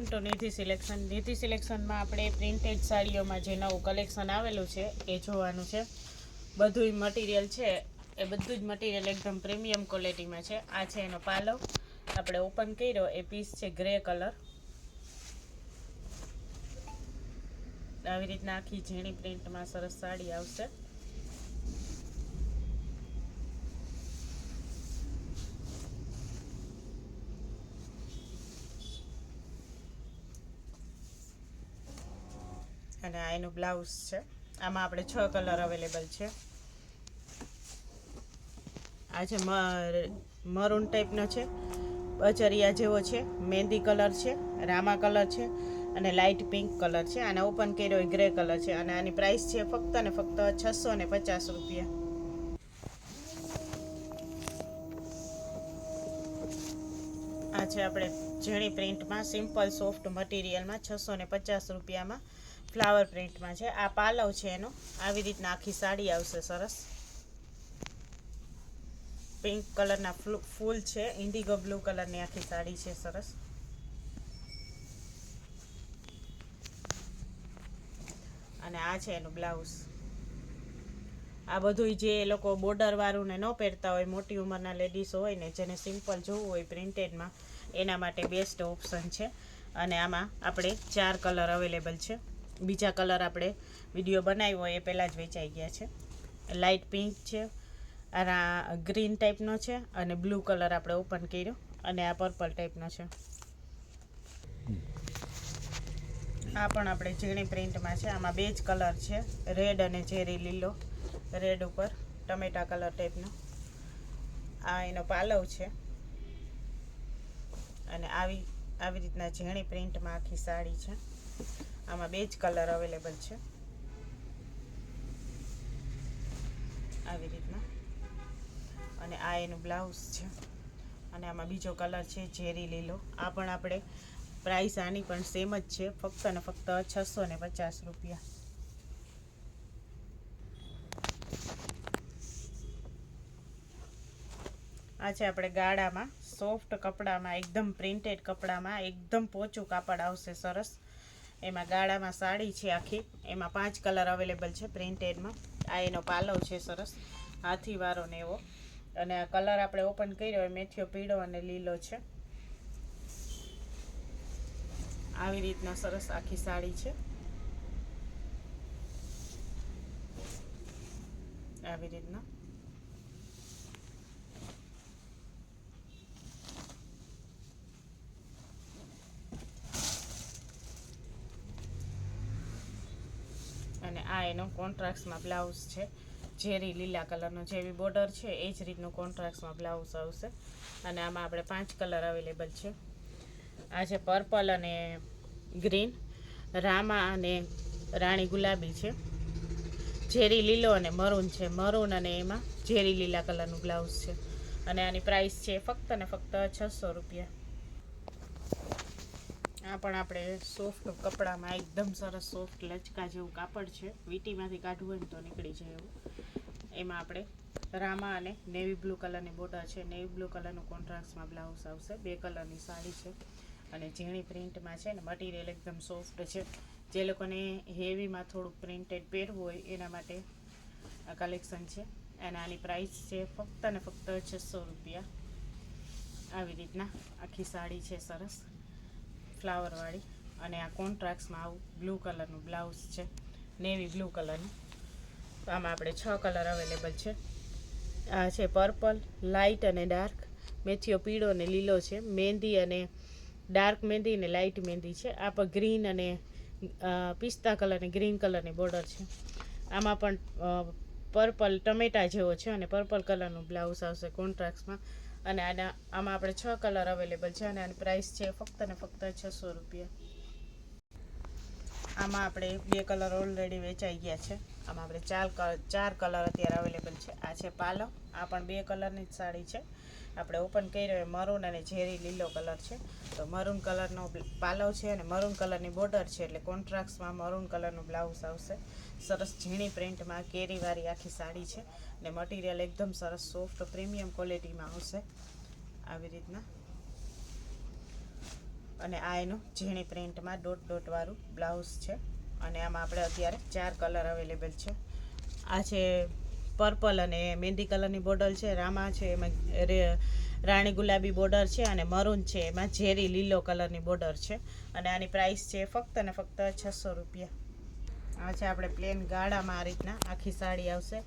Welcome to Nidhi selection Nidhi સિલેક્શનમાં આપણે printed સાડીઓમાં જે નવું કલેક્શન આવેલું છે, એ જોવાનું છે. બધુંય મટીરિયલ છે. એ બધું જ મટીરિયલ એકદમ પ્રીમિયમ ક્વોલિટીમાં છે. આ છે એનો પાલો. આપણે ઓપન કર્યો. એ પીસ છે ગ્રે કલર આવી રીતના આખી ઝીણી પ્રિન્ટમાં સરસ સાડી આવશે. અને આ એનું બ્લાઉઝ છે. આમાં આપણે છ કલર અવેલેબલ છે. આ છે મરૂન ટાઈપનો છે. બચરિયા જેવો છે. મહેંદી કલર છે. રામા કલર છે. અને લાઇટ પિંક કલર છે. આને ઓપન કર્યો ગ્રે કલર છે. અને આની પ્રાઇસ છે ફક્ત ને ફક્ત છસો ને પચાસ રૂપિયા. આ છે આપણે ઝીણી પ્રિન્ટમાં, સિમ્પલ, સોફ્ટ મટીરિયલમાં છસો ને પચાસ રૂપિયામાં. ફ્લાવર પ્રિન્ટમાં છે. આ પાલવ છે એનો. આવી રીતના આખી સાડી આવશે સરસ. પિંક કલરના ફૂલ છે. ઇન્ડિગો બ્લુ કલરની આખી સાડી છે સરસ. અને આ છે એનું બ્લાઉઝ આ બધું જે એ લોકો બોર્ડરવાળું ને ન પહેરતા હોય, મોટી ઉંમરના લેડીઝ હોય ને, જેને સિમ્પલ જોવું હોય પ્રિન્ટેડમાં એના માટે બેસ્ટ ઓપ્શન છે. અને આમાં આપણે ચાર કલર અવેલેબલ છે. બીજા કલર આપણે વીડિયો બનાવ્યો એ પહેલાં જ વેચાઈ ગયા છે. લાઇટ પિંક છે આ ગ્રીન ટાઈપનો છે, અને બ્લુ કલર આપણે ઓપન કર્યો, અને આ પર્પલ ટાઈપનો છે. આ પણ આપણે ઝીણી પ્રિન્ટમાં છે, આમાં બે જ કલર છે રેડ અને ઝેરી લીલો. રેડ ઉપર ટમેટા કલર ટાઈપનો આ એનો પાલવ છે. અને આવી આવી રીતના ઝીણી પ્રિન્ટમાં આખી સાડી છે. આમાં બે જ કલર અવેલેબલ છે. આવી રીતના. અને આ એનું બ્લાઉઝ છે. અને આમાં બીજો કલર છે ઝેરી લીલો. આ પણ આપણે પ્રાઇસ આની પણ સેમ જ છે. ફક્ત ને ફક્ત છસો ને પચાસ રૂપિયા. આ છે આપણે ગાળામાં. સોફ્ટ કપડામાં, એકદમ પ્રિન્ટેડ કપડામાં, એકદમ પોચું કાપડ આવશે સરસ. એમાં ગાળામાં સાડી છે આખી. એમાં પાંચ કલર અવેલેબલ છે પ્રિન્ટેડમાં. આ એનો પાલવ છે સરસ. હાથીવાળો ને એવો. અને આ કલર આપણે ઓપન કર્યો એ મેથીઓ પીળો અને લીલો છે. આવી રીતના સરસ આખી સાડી છે. આવી રીતના અને આ એનો કોન્ટ્રાક્ટમાં બ્લાઉઝ છે. ઝેરી લીલા કલરનો જેવી બોર્ડર છે, એ જ રીતનું કોન્ટ્રાક્ટમાં બ્લાઉઝ આવશે. અને આમાં આપણે પાંચ કલર અવેલેબલ છે. આ છે પર્પલ અને ગ્રીન, રામા અને રાણી ગુલાબી છે. ઝેરી લીલો અને મરૂન છે. મરૂન અને એમાં ઝેરી લીલા કલરનું બ્લાઉઝ છે. અને આની પ્રાઇસ છે ફક્ત ને ફક્ત છસો રૂપિયા. આ પણ આપણે સોફ્ટ કપડામાં એકદમ સરસ સોફ્ટ લચકા જેવું કાપડ છે. વીટીમાંથી કાઢવું હોય ને તો નીકળી જાય એવું. એમાં આપણે રામા અને નેવી બ્લુ કલરની બોર્ડર છે. નેવી બ્લુ કલરનું કોન્ટ્રાક્ટમાં બ્લાઉઝ આવશે. બે કલરની સાડી છે. અને ઝીણી પ્રિન્ટમાં છે ને મટીરિયલ એકદમ સોફ્ટ છે. જે લોકોને હેવીમાં થોડુંક પ્રિન્ટેડ પહેરવું હોય એના માટે આ કલેક્શન છે. અને આની પ્રાઇસ છે ફક્ત ને ફક્ત છસો રૂપિયા. આવી રીતના આખી સાડી છે સરસ. ફ્લાવરવાળી અને આ કોન્ટ્રાક્ટ્સમાં આવું બ્લુ કલરનું બ્લાઉઝ છે, નેવી બ્લુ કલરનું. આમાં આપણે છ કલર અવેલેબલ છે. આ છે પર્પલ લાઇટ અને ડાર્ક. મેથીઓ પીળો અને લીલો છે. મહેંદી અને ડાર્ક મહેંદી અને લાઇટ મહેંદી છે. આ પર ગ્રીન અને પિસ્તા કલર અને ગ્રીન કલરની બોર્ડર છે. આમાં પણ પર્પલ ટમેટા જેવો છે અને પર્પલ કલરનું બ્લાઉઝ આવશે કોન્ટ્રાક્ટ્સમાં અને આના આમાં આપણે છ કલર અવેલેબલ છે અને આની પ્રાઇસ છે ફક્ત ને ફક્ત છસો રૂપિયા. આમાં આપણે બે કલર ઓલરેડી વેચાઈ ગયા છે. આમાં આપણે ચાર ચાર કલર અત્યારે અવેલેબલ છે. આ છે પાલક, આ પણ બે કલરની જ સાડી છે. આપણે ઓપન કર્યો એ મરૂન અને ઝેરી લીલો કલર છે. તો મરૂન કલરનો પાલવ છે અને મરૂન કલરની બોર્ડર છે, એટલે કોન્ટ્રાક્ટ્સમાં મરૂન કલરનું બ્લાઉઝ આવશે. સરસ ઝીણી પ્રિન્ટમાં કેરીવાળી આખી સાડી છે ને મટીરિયલ એકદમ સરસ સોફ્ટ પ્રીમિયમ ક્વોલિટીમાં આવશે. આવી રીતના. અને આ એનું ઝીણી પ્રિન્ટમાં ડોટ ડોટવાળું બ્લાઉઝ છે. અને આમાં આપણે અત્યારે ચાર કલર અવેલેબલ છે. આ છે પર્પલ અને મહેંદી કલરની બોર્ડર છે, રામા છે, એમાં રાણી ગુલાબી બોર્ડર છે અને મરૂન છે, એમાં ઝેરી લીલો કલરની બોર્ડર છે અને આની પ્રાઇસ છે ફક્ત ને ફક્ત છસો રૂપિયા. આ છે આપણે પ્લેન ગાળામાં આ રીતના આખી સાડી આવશે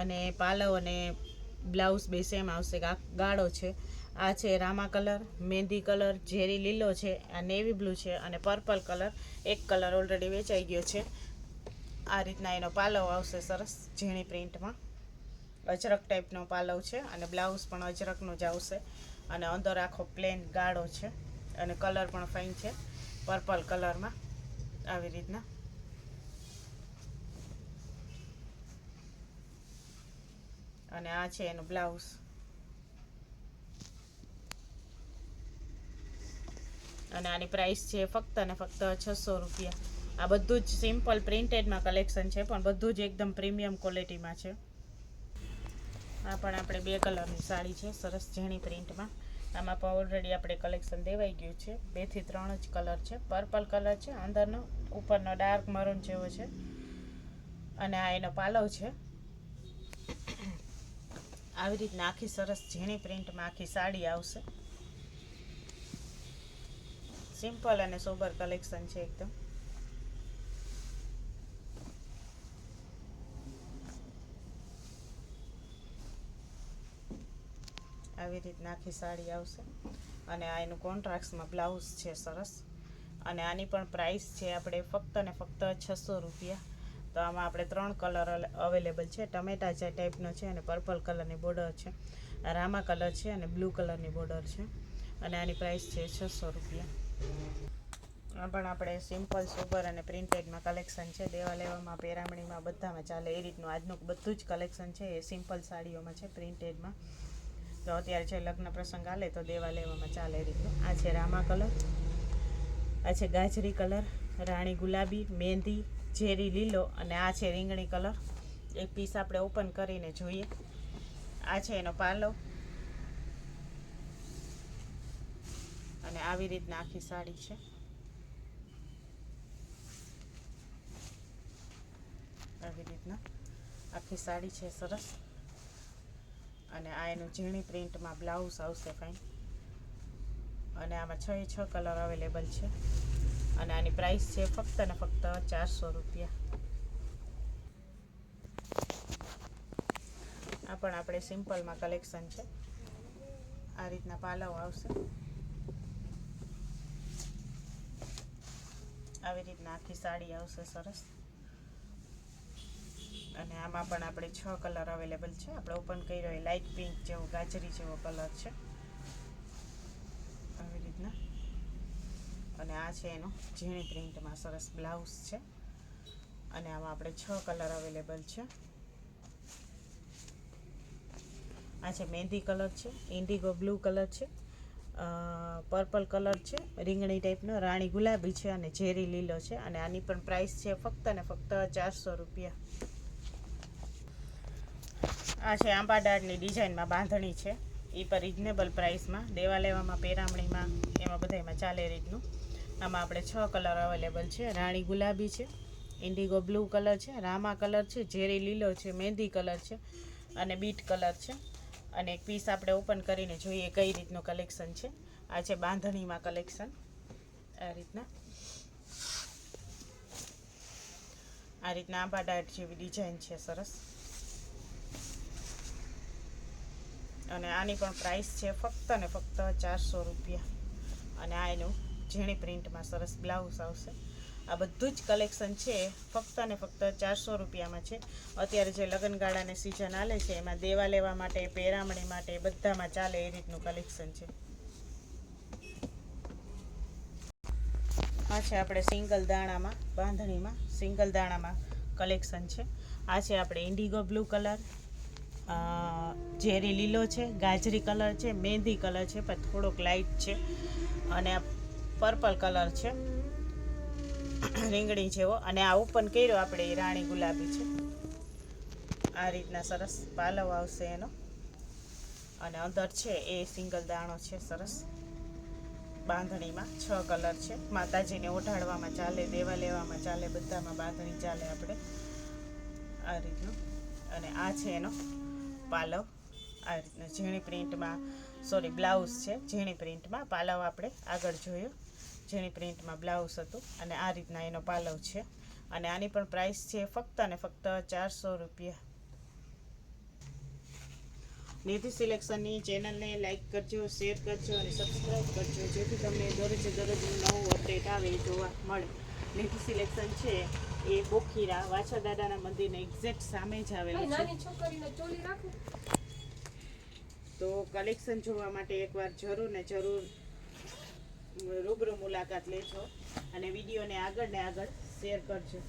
અને પાલવ અને બ્લાઉઝ બે સેમ આવશે ગાળો છે. આ છે રામા કલર મહેંદી કલર, ઝેરી લીલો છે આ નેવી બ્લુ છે અને પર્પલ કલર, એક કલર ઓલરેડી વેચાઈ ગયો છે. આ રીતના એનો પાલવ આવશે સરસ ઝીણી પ્રિન્ટમાં. અજરક ટાઈપનો પાલવ છે અને બ્લાઉઝ પણ અજરકનો જ આવશે. અને અંદર આખો પ્લેન ગાળો છે અને કલર પણ ફાઇન છે. પર્પલ કલરમાં આવી રીતના. અને આ છે એનું બ્લાઉઝ. અને આની પ્રાઇસ છે ફક્ત ને ફક્ત છસો રૂપિયા. આ બધું જ સિમ્પલ પ્રિન્ટેડમાં કલેક્શન છે, પણ બધું જ એકદમ પ્રીમિયમ ક્વોલિટીમાં છે. આ પણ આપણે બે કલરની સાડી છે, સરસ ઝીણી પ્રિન્ટમાં આમાં પણ ઓલરેડી આપણે કલેક્શન દેવાઈ ગયું છે. બેથી ત્રણ જ કલર છે. પર્પલ કલર છે, અંદરનો, ઉપરનો ડાર્ક મરૂન જેવો છે. અને આ એનો પાલવ છે. આવી રીતના આખી સરસ ઝીણી પ્રિન્ટમાં આખી સાડી આવશે. સિમ્પલ અને સોબર કલેક્શન છે એકદમ. આવી રીતના આખી સાડી આવશે. અને આ એનું કોન્ટ્રાક્ટમાં બ્લાઉઝ છે સરસ. અને આની પણ પ્રાઇસ છે આપણે ફક્ત ને ફક્ત છસો રૂપિયા. તો આમાં આપણે ત્રણ કલર અવેલેબલ છે. ટમેટા જે ટાઈપનો છે અને પર્પલ કલરની બોર્ડર છે. રામા કલર છે અને બ્લુ કલરની બોર્ડર છે. અને આની પ્રાઇસ છે છસો રૂપિયા. આ પણ આપણે સિમ્પલ સુપર અને પ્રિન્ટેડમાં કલેક્શન છે. દેવા લેવામાં પેરામણીમાં, બધામાં ચાલે. એ રીતનું આજનું બધું જ કલેક્શન છે. એ સિમ્પલ સાડીઓમાં છે, પ્રિન્ટેડમાં. તો અત્યારે છે લગ્ન પ્રસંગ આલે તો દેવા લેવામાં ચાલે રીતનું. આ છે રામા કલર, આ છે ગાજરી કલર, રાણી ગુલાબી મહેંદી ઝેરી લીલો અને આ છે રીંગણી કલર. એક પીસ આપણે ઓપન કરીને જોઈએ. આ છે એનો પાલો. અને આવી રીતના આખી સાડી છે. આવી રીતના આખી સાડી છે સરસ. અને આ એનું ઝીણી પ્રિન્ટમાં બ્લાઉઝ આવશે ફાઇન અને આમાં છ એ છ કલર અવેલેબલ છે. અને આની પ્રાઇસ છે ફક્ત ને ફક્ત ચારસો રૂપિયા. આ પણ આપણે સિમ્પલમાં કલેક્શન છે. આ રીતના પાલવ આવશે. આવી રીતના આખી સાડી આવશે સરસ. અને આમાં પણ આપણે છ કલર અવેલેબલ છે. આપણે ઓપન કર્યો એ લાઇટ પિંક જેવો, ગાજરી જેવો કલર છે. આવી રીતના. અને આ છે એનો ઝીણી પ્રિન્ટમાં સરસ બ્લાઉઝ છે. અને આમાં આપણે છ કલર અવેલેબલ છે. આ છે મહેંદી કલર છે, ઇન્ડિગો બ્લુ કલર છે પર્પલ કલર છે, રીંગણી ટાઈપનો, રાણી ગુલાબી છે અને ઝેરી લીલો છે. અને આની પણ પ્રાઇસ છે ફક્ત ને ફક્ત ચારસો રૂપિયા. આ છે આંબાડાળની ડિઝાઇનમાં બાંધણી છે. એ પર રિઝનેબલ પ્રાઇસમાં દેવા લેવામાં પેરામણીમાં, એમાં બધામાં ચાલે રીતનું. આમાં આપણે છ કલર અવેલેબલ છે. રાણી ગુલાબી છે ઇન્ડિગો બ્લુ કલર છે, રામા કલર છે, ઝેરી લીલો છે, મહેંદી કલર છે અને બીટ કલર છે. અને એક પીસ આપણે ઓપન કરીને જોઈએ કઈ રીતનું કલેક્શન છે. આ છે બાંધણીમાં કલેક્શન આ રીતના. આ રીતના આંબાડાટ જેવી ડિઝાઇન છે સરસ. અને આની પણ પ્રાઇસ છે ફક્ત ને ફક્ત ચારસો રૂપિયા. અને આ એનું ઝીણી પ્રિન્ટમાં સરસ બ્લાઉઝ આવશે. આ બધું જ કલેક્શન છે, ફક્ત ને ફક્ત ચારસો રૂપિયામાં છે. અત્યારે જે લગ્નગાળાની સિઝન આલે છે, એમાં દેવા લેવા માટે પેરામણી માટે બધામાં ચાલે એ રીતનું કલેક્શન છે. આ છે આપણે સિંગલ દાણામાં, બાંધણીમાં સિંગલ દાણામાં કલેક્શન છે. આ છે આપણે ઇન્ડિગો બ્લુ કલર ઝેરી લીલો છે, ગાજરી કલર છે મહેંદી કલર છે, પણ થોડોક લાઇટ છે. અને પર્પલ કલર છે. રીંગણી જેવો. અને આ ઓપન કર્યો આપણે એ રાણી ગુલાબી છે. આ રીતના સરસ પાલવ આવશે એનો. અને અંદર છે એ સિંગલ દાણો છે, સરસ. બાંધણીમાં છ કલર છે. માતાજીને ઓઢાડવામાં ચાલે, દેવા લેવામાં ચાલે, બધામાં બાંધણી ચાલે આપણે. આ રીતનું. અને આ છે એનો પાલવ. આ રીતના ઝીણી પ્રિન્ટમાં સોરી બ્લાઉઝ છે, ઝીણી પ્રિન્ટમાં. પાલવ આપણે આગળ જોયો. ઝીણી પ્રિન્ટમાં બ્લાઉઝ હતું અને આ રીતના એનો પાલવ છે. અને આની પણ પ્રાઇસ છે ફક્ત અને ફક્ત ચારસો રૂપિયા. નિધિ સિલેક્શનની ચેનલને લાઇક કરજો શેર કરજો અને સબસ્ક્રાઈબ કરજો. જેથી તમને દરરોજે દરરોજ નવું અપડેટ આવે જોવા મળે. નિધિ સિલેક્શન છે એ બોખીરા વાછા દાદાના મંદિરના એક્ઝેક્ટ સામે જ આવેલું છે. તો કલેક્શન જોવા માટે એકવાર જરૂર ને જરૂર રૂબરૂ મુલાકાત લેજો અને વિડીયોને આગળ ને આગળ શેર કરજો.